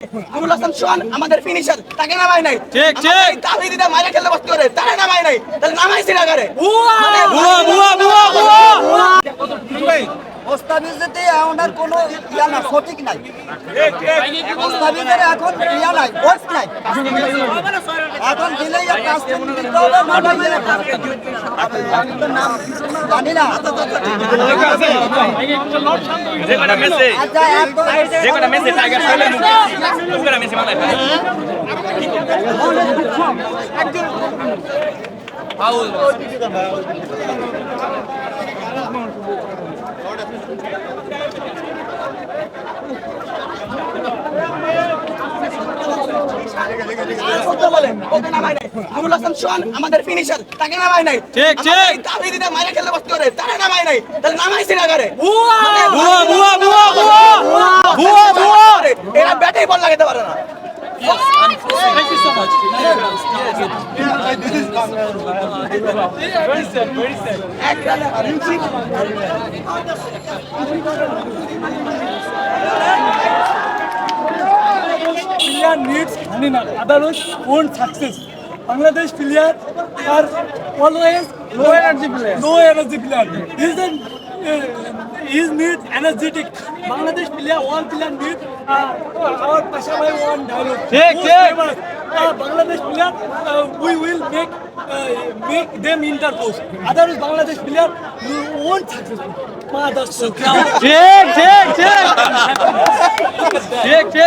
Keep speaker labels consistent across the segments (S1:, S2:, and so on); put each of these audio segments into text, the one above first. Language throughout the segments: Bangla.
S1: আবুল হাসান সোহান আমাদের ফিনিশার তাকে নামাই নাই।
S2: ঠিক, ঠিক।
S1: দাবি দিতে মারে খেলতে বসতে পারে তাকে নামাই নাই তাহলে নামাইছি না করে?
S2: বুয়া বুয়া বুয়া বুয়া
S3: ওস্তাদিজতে ওনার কোনো ইয়া না সঠিক নাই। ওস্তাদিজের এখন ইয়া নাই ওয়েস্ট নাই। এখন দিলেই কাজ দিতে হবে নাম জানি না
S2: যে
S3: আচ্ছা
S1: আমাদের ফিনিশার তাকে নামাই নাই
S2: ঠিক, ঠিক।
S1: দাবি দিতে মারে খেলতে বসতে করে নামাই নাই তাহলে নামাইছি না করে
S2: বুয়া বুয়া বুয়া বুয়া বুয়া বুয়া
S1: এরা ব্যাটেই বল লাগাতে পারে না
S2: Thank you so much.
S1: এক রানে হারে।
S4: player needs money now. Otherwise, won't success. Bangladesh player are always low energy player. Low energy player. An uh, he need energetic. Bangladesh player, one player need uh, our Pasha Bhai one dialogue.
S2: Take,
S4: Most
S2: take.
S4: famous. Uh, Bangladesh player, uh, we will make uh, make them interpose. Otherwise, Bangladesh player we won't successful. Mother so
S2: ঠিক ঠিক ঠিক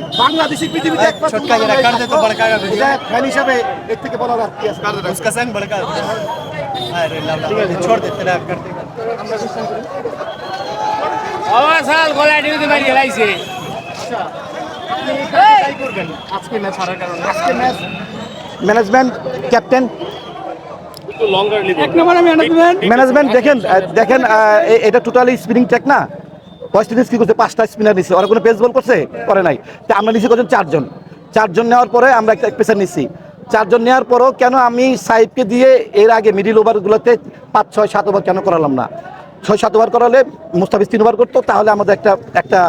S5: বাংলাদেশি পৃথিবীতে একমাত্র এটা ফ্যান হিসাবে এর থেকে বড় রাত্রি আছে
S6: उसका संग बड़का अरे लवला छोड़ दे तेरा करते
S5: আজকে ম্যাচ হারার কারণে আজকে ম্যাচ ম্যানেজমেন্ট ক্যাপ্টেন
S4: এক নম্বরে ম্যানেজমেন্ট
S5: ম্যানেজমেন্ট দেখেন আহ, দেখেন আহ, এ- এটা টোটালি স্পিনিং টেক না ওয়েস্ট ইন্ডিজ কি করছে? পাঁচটা স্পিনার নিচ্ছে ওরা কোনো পেস বল করছে? করে নাই। তা আমরা নিচে করছেন চারজন। চারজন নেওয়ার পরে আমরা একটা পেসার নিচ্ছি চারজন নেওয়ার পরও কেন আমি সাইবকে দিয়ে এর আগে মিডিল ওভারগুলোতে পাঁচ, ছয়, সাত ওভার কেন করালাম না? ছয়, সাত ওভার করালে মুস্তাফিজ তিন ওভার করতো, তাহলে আমাদের একটা একটা